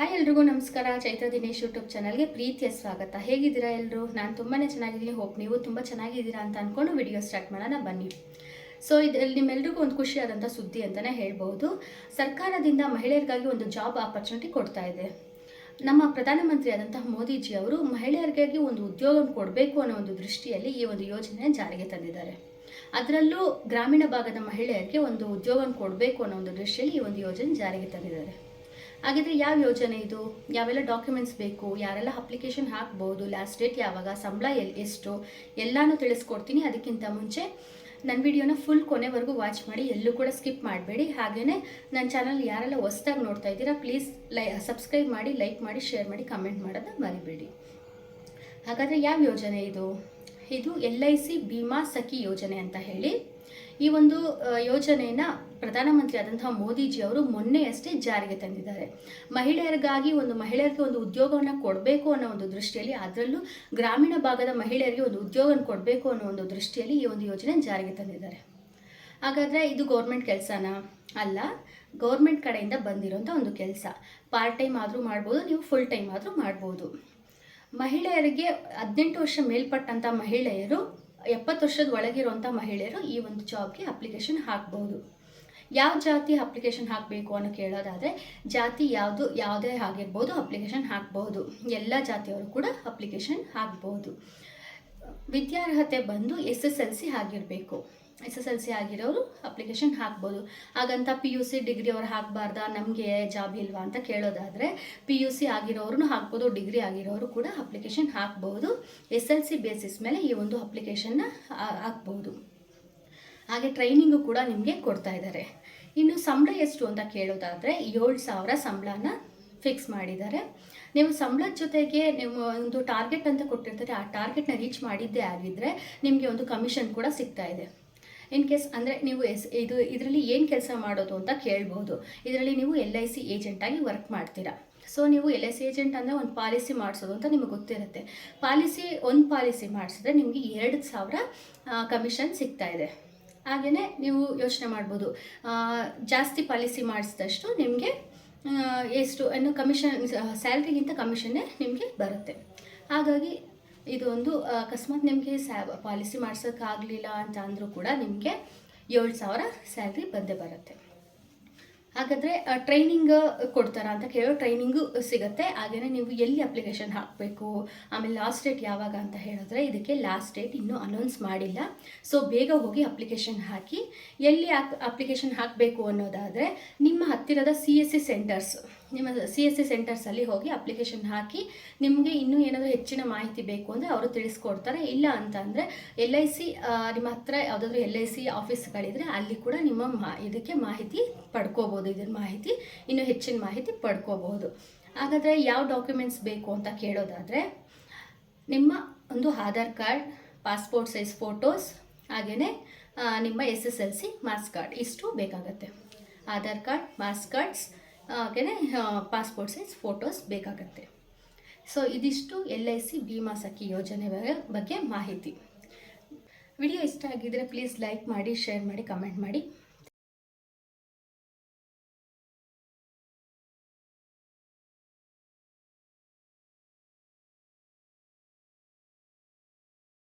Hi ಎಲ್ರಿಗೂ ನಮಸ್ಕಾರ. Chaitra Dinesh YouTube ಚಾನಲ್ಗೆ ಪ್ರೀತಿಯ ಸ್ವಾಗತ. ಹೇಗಿದ್ದೀರಾ ಎಲ್ಲರೂ ನಾನು ತುಂಬಾ ಚೆನ್ನಾಗಿದ್ದೀನಿ. ಹೋಪ್ ನೀವು ತುಂಬ ಚೆನ್ನಾಗಿದ್ದೀರಾ ಅಂತ ಅಂದ್ಕೊಂಡು ವಿಡಿಯೋ ಸ್ಟಾರ್ಟ್ ಮಾಡೋಣ ಬನ್ನಿ. ಸೊ ಇದರಲ್ಲಿ ನಿಮ್ಮೆಲ್ರಿಗೂ ಒಂದು ಖುಷಿಯಾದಂಥ ಸುದ್ದಿ ಅಂತಲೇ ಹೇಳ್ಬೋದು ಸರ್ಕಾರದಿಂದ ಮಹಿಳೆಯರಿಗಾಗಿ ಒಂದು ಜಾಬ್ ಆಪರ್ಚುನಿಟಿ ಕೊಡ್ತಾ ಇದೆ. ನಮ್ಮ ಪ್ರಧಾನಮಂತ್ರಿ ಆದಂತಹ ಮೋದಿಜಿ ಅವರು ಮಹಿಳೆಯರಿಗಾಗಿ ಒಂದು ಉದ್ಯೋಗ ಕೊಡಬೇಕು ಅನ್ನೋ ಒಂದು ದೃಷ್ಟಿಯಲ್ಲಿ ಈ ಒಂದು ಯೋಜನೆ ಜಾರಿಗೆ ತಂದಿದ್ದಾರೆ. ಅದರಲ್ಲೂ ಗ್ರಾಮೀಣ ಭಾಗದ ಮಹಿಳೆಯರಿಗೆ ಒಂದು ಉದ್ಯೋಗ ಕೊಡಬೇಕು ಅನ್ನೋ ಒಂದು ದೃಷ್ಟಿಯಲ್ಲಿ ಈ ಒಂದು ಯೋಜನೆ ಜಾರಿಗೆ ತಂದಿದ್ದಾರೆ. ಹಾಗಿದ್ರೆ ಯಾವ ಯೋಜನೆ ಇದು? ಯಾವೆಲ್ಲ ಡಾಕ್ಯುಮೆಂಟ್ಸ್ ಬೇಕು? ಯಾರೆಲ್ಲ ಅಪ್ಲಿಕೇಶನ್ ಹಾಕ್ಬೋದು? ಲಾಸ್ಟ್ ಡೇಟ್ ಯಾವಾಗ? ಸಂಬಳ ಎಲ್ಲಿ ಎಷ್ಟು? ಎಲ್ಲಾನು ತಿಳಿಸ್ಕೊಡ್ತೀನಿ. ಅದಕ್ಕಿಂತ ಮುಂಚೆ ನನ್ನ ವಿಡಿಯೋನ ಫುಲ್ ಕೊನೆವರೆಗೂ ವಾಚ್ ಮಾಡಿ, ಎಲ್ಲೂ ಕೂಡ ಸ್ಕಿಪ್ ಮಾಡಬೇಡಿ. ಹಾಗೆಯೇ ನನ್ನ ಚಾನಲ್ ಯಾರೆಲ್ಲ ಹೊಸ್ದಾಗಿ ನೋಡ್ತಾ ಇದ್ದೀರಾ ಪ್ಲೀಸ್ ಲೈ ಸಬ್ಸ್ಕ್ರೈಬ್ ಮಾಡಿ ಲೈಕ್ ಮಾಡಿ ಶೇರ್ ಮಾಡಿ ಕಮೆಂಟ್ ಮಾಡೋದನ್ನ ಮರಿಬೇಡಿ. ಹಾಗಾದರೆ ಯಾವ ಯೋಜನೆ ಇದು? ಇದು L I C Bima Sakhi ಯೋಜನೆ ಅಂತ ಹೇಳಿ. ಈ ಒಂದು ಯೋಜನೆಯನ್ನ ಪ್ರಧಾನಮಂತ್ರಿ ಆದಂತಹ ಮೋದಿಜಿ ಅವರು ಮೊನ್ನೆಯಷ್ಟೇ ಜಾರಿಗೆ ತಂದಿದ್ದಾರೆ. ಮಹಿಳೆಯರಿಗಾಗಿ ಒಂದು, ಮಹಿಳೆಯರಿಗೆ ಒಂದು ಉದ್ಯೋಗವನ್ನು ಕೊಡಬೇಕು ಅನ್ನೋ ಒಂದು ದೃಷ್ಟಿಯಲ್ಲಿ ಅದರಲ್ಲೂ ಗ್ರಾಮೀಣ ಭಾಗದ ಮಹಿಳೆಯರಿಗೆ ಒಂದು ಉದ್ಯೋಗವನ್ನು ಕೊಡಬೇಕು ಅನ್ನೋ ಒಂದು ದೃಷ್ಟಿಯಲ್ಲಿ ಈ ಒಂದು ಯೋಜನೆ ಜಾರಿಗೆ ತಂದಿದ್ದಾರೆ. ಹಾಗಾದರೆ ಇದು ಗೌರ್ಮೆಂಟ್ ಕೆಲಸನಾ ಅಲ್ಲ, ಗೌರ್ಮೆಂಟ್ ಕಡೆಯಿಂದ ಬಂದಿರೋಂಥ ಒಂದು ಕೆಲಸ. ಪಾರ್ಟ್ ಟೈಮ್ ಆದರೂ ಮಾಡ್ಬೋದು, ನೀವು ಫುಲ್ ಟೈಮ್ ಆದರೂ ಮಾಡ್ಬೋದು. ಮಹಿಳೆಯರಿಗೆ ಹದಿನೆಂಟು ವರ್ಷ ಮೇಲ್ಪಟ್ಟಂಥ ಮಹಿಳೆಯರು, ಎಪ್ಪತ್ತು ವರ್ಷದ ಒಳಗಿರುವಂಥ ಮಹಿಳೆಯರು ಈ ಒಂದು ಜಾಬ್ಗೆ ಅಪ್ಲಿಕೇಶನ್ ಹಾಕ್ಬೋದು. ಯಾವ ಜಾತಿ ಅಪ್ಲಿಕೇಶನ್ ಹಾಕಬೇಕು ಅನ್ನೋ ಕೇಳೋದಾದರೆ, ಜಾತಿ ಯಾವುದು, ಯಾವುದೇ ಆಗಿರ್ಬೋದು ಅಪ್ಲಿಕೇಶನ್ ಹಾಕ್ಬೋದು. ಎಲ್ಲ ಜಾತಿಯವರು ಕೂಡ ಅಪ್ಲಿಕೇಶನ್ ಹಾಕ್ಬೋದು. ವಿದ್ಯಾರ್ಹತೆ ಬಂದು ಎಸ್ ಎಸ್ ಎಲ್ ಸಿ ಆಗಿರಬೇಕು. ಎಸ್ ಎಸ್ ಎಲ್ ಸಿ ಆಗಿರೋರು ಅಪ್ಲಿಕೇಶನ್ ಹಾಕ್ಬೋದು. ಹಾಗಂತ ಪಿ ಯು ಸಿ ಡಿಗ್ರಿ ಅವ್ರು ಹಾಕಬಾರ್ದಾ? ನಮಗೆ ಜಾಬ್ ಇಲ್ವಾ ಅಂತ ಕೇಳೋದಾದರೆ ಪಿ ಯು ಸಿ ಆಗಿರೋರು ಹಾಕ್ಬೋದು ಡಿಗ್ರಿ ಆಗಿರೋರು ಕೂಡ ಅಪ್ಲಿಕೇಶನ್ ಹಾಕ್ಬೋದು. ಎಸ್ ಎಲ್ ಸಿ ಬೇಸಿಸ್ ಮೇಲೆ ಈ ಒಂದು ಅಪ್ಲಿಕೇಶನ್ನ ಹಾಕ್ಬೋದು. ಹಾಗೆ ಟ್ರೈನಿಂಗು ಕೂಡ ನಿಮಗೆ ಕೊಡ್ತಾ ಇದ್ದಾರೆ ಇನ್ನು ಸಂಬಳ ಎಷ್ಟು ಅಂತ ಕೇಳೋದಾದರೆ, ಏಳು ಸಾವಿರ ಸಂಬಳನ ಫಿಕ್ಸ್ ಮಾಡಿದ್ದಾರೆ. ನೀವು ಸಂಬಳದ ಜೊತೆಗೆ ನೀವು ಒಂದು ಟಾರ್ಗೆಟ್ ಅಂತ ಕೊಟ್ಟಿರ್ತಾರೆ, ಆ ಟಾರ್ಗೆಟ್ನ ರೀಚ್ ಮಾಡಿದ್ದೇ ಆಗಿದ್ದರೆ ನಿಮಗೆ ಒಂದು ಕಮಿಷನ್ ಕೂಡ ಸಿಗ್ತಾ ಇದೆ. ಇನ್ ಕೇಸ್ ಅಂದರೆ ನೀವು ಎಸ್, ಇದು ಇದರಲ್ಲಿ ಏನು ಕೆಲಸ ಮಾಡೋದು ಅಂತ ಕೇಳ್ಬೋದು. ಇದರಲ್ಲಿ ನೀವು ಎಲ್ ಐ ಸಿ ಏಜೆಂಟಾಗಿ ವರ್ಕ್ ಮಾಡ್ತೀರಾ. ಸೊ ನೀವು ಎಲ್ ಎಸ್ ಏಜೆಂಟ್ ಅಂದರೆ ಒಂದು ಪಾಲಿಸಿ ಮಾಡಿಸೋದು ಅಂತ ನಿಮಗೆ ಗೊತ್ತಿರುತ್ತೆ. ಪಾಲಿಸಿ, ಒಂದು ಪಾಲಿಸಿ ಮಾಡಿಸಿದ್ರೆ ನಿಮಗೆ ಎರಡು ಸಾವಿರ ಕಮಿಷನ್ ಸಿಗ್ತಾ ಇದೆ. ಹಾಗೆಯೇ ನೀವು ಯೋಚನೆ ಮಾಡ್ಬೋದು. ಜಾಸ್ತಿ ಪಾಲಿಸಿ ಮಾಡಿಸಿದಷ್ಟು ನಿಮಗೆ ಎಷ್ಟು, ಇನ್ನು ಕಮಿಷನ್ ಸ್ಯಾಲ್ರಿಗಿಂತ ಕಮಿಷನ್ನೇ ನಿಮಗೆ ಬರುತ್ತೆ. ಹಾಗಾಗಿ ಇದು ಒಂದು ಅಕಸ್ಮಾತ್ ನಿಮಗೆ ಸ್ಯಾ, ಪಾಲಿಸಿ ಮಾಡಿಸೋಕ್ಕಾಗಲಿಲ್ಲ ಅಂತ ಅಂದರೂ ಕೂಡ ನಿಮಗೆ ಏಳು ಸಾವಿರ ಸ್ಯಾಲ್ರಿ ಬಂದೇ ಬರುತ್ತೆ. ಹಾಗಾದರೆ ಟ್ರೈನಿಂಗ್ ಕೊಡ್ತಾರಾ ಅಂತ ಕೇಳೋ ಟ್ರೈನಿಂಗು ಸಿಗುತ್ತೆ. ಹಾಗೆಯೇ ನೀವು ಎಲ್ಲಿ ಅಪ್ಲಿಕೇಶನ್ ಹಾಕಬೇಕು, ಆಮೇಲೆ ಲಾಸ್ಟ್ ಡೇಟ್ ಯಾವಾಗ ಅಂತ ಹೇಳಿದ್ರೆ ಇದಕ್ಕೆ ಲಾಸ್ಟ್ ಡೇಟ್ ಇನ್ನೂ ಅನೌನ್ಸ್ ಮಾಡಿಲ್ಲ. ಸೊ, ಬೇಗ ಹೋಗಿ ಅಪ್ಲಿಕೇಶನ್ ಹಾಕಿ, ಎಲ್ಲಿ ಅಪ್ಲಿಕೇಶನ್ ಹಾಕಬೇಕು ಅನ್ನೋದಾದರೆ ನಿಮ್ಮ ಹತ್ತಿರದ ಸಿ ಎಸ್ ಸಿ ಸೆಂಟರ್ಸ್. ನಿಮ್ಮ ಸಿ ಎಸ್ ಸಿ ಸೆಂಟರ್ಸಲ್ಲಿ ಹೋಗಿ ಅಪ್ಲಿಕೇಶನ್ ಹಾಕಿ ನಿಮಗೆ ಇನ್ನೂ ಏನಾದರೂ ಹೆಚ್ಚಿನ ಮಾಹಿತಿ ಬೇಕು ಅಂದರೆ ಅವರು ತಿಳಿಸ್ಕೊಡ್ತಾರೆ. ಇಲ್ಲ ಅಂತ ಅಂದರೆ ಎಲ್ ಐ ಸಿ ನಿಮ್ಮ ಹತ್ರ ಯಾವುದಾದ್ರೂ ಎಲ್ ಐ ಸಿ ಆಫೀಸ್ಗಳಿದ್ರೆ ಅಲ್ಲಿ ಕೂಡ ನಿಮ್ಮ ಮಾ, ಇದಕ್ಕೆ ಮಾಹಿತಿ ಪಡ್ಕೋಬೋದು. ಇದರ ಮಾಹಿತಿ, ಇನ್ನೂ ಹೆಚ್ಚಿನ ಮಾಹಿತಿ ಪಡ್ಕೋಬೋದು. ಹಾಗಾದರೆ ಯಾವ ಡಾಕ್ಯುಮೆಂಟ್ಸ್ ಬೇಕು ಅಂತ ಕೇಳೋದಾದರೆ ನಿಮ್ಮ ಒಂದು Aadhaar card passport size photos ಹಾಗೆಯೇ ನಿಮ್ಮ S S L C marks card ಇಷ್ಟು ಬೇಕಾಗತ್ತೆ. ಆಧಾರ್ ಕಾರ್ಡ್ ಮಾರ್ಕ್ಸ್ ಕಾರ್ಡ್ಸ್ ಹಾಗೆಯೇ ಪಾಸ್ಪೋರ್ಟ್ ಸೈಜ್ ಫೋಟೋಸ್ ಬೇಕಾಗತ್ತೆ. ಸೊ ಇದಿಷ್ಟು L I C Bima Sakhi ಯೋಜನೆ ಬಗ್ಗೆ- ಮಾಹಿತಿ. ವಿಡಿಯೋ ಇಷ್ಟ ಆಗಿದ್ದರೆ ಪ್ಲೀಸ್ ಲೈಕ್ ಮಾಡಿ ಶೇರ್ ಮಾಡಿ ಕಮೆಂಟ್ ಮಾಡಿ.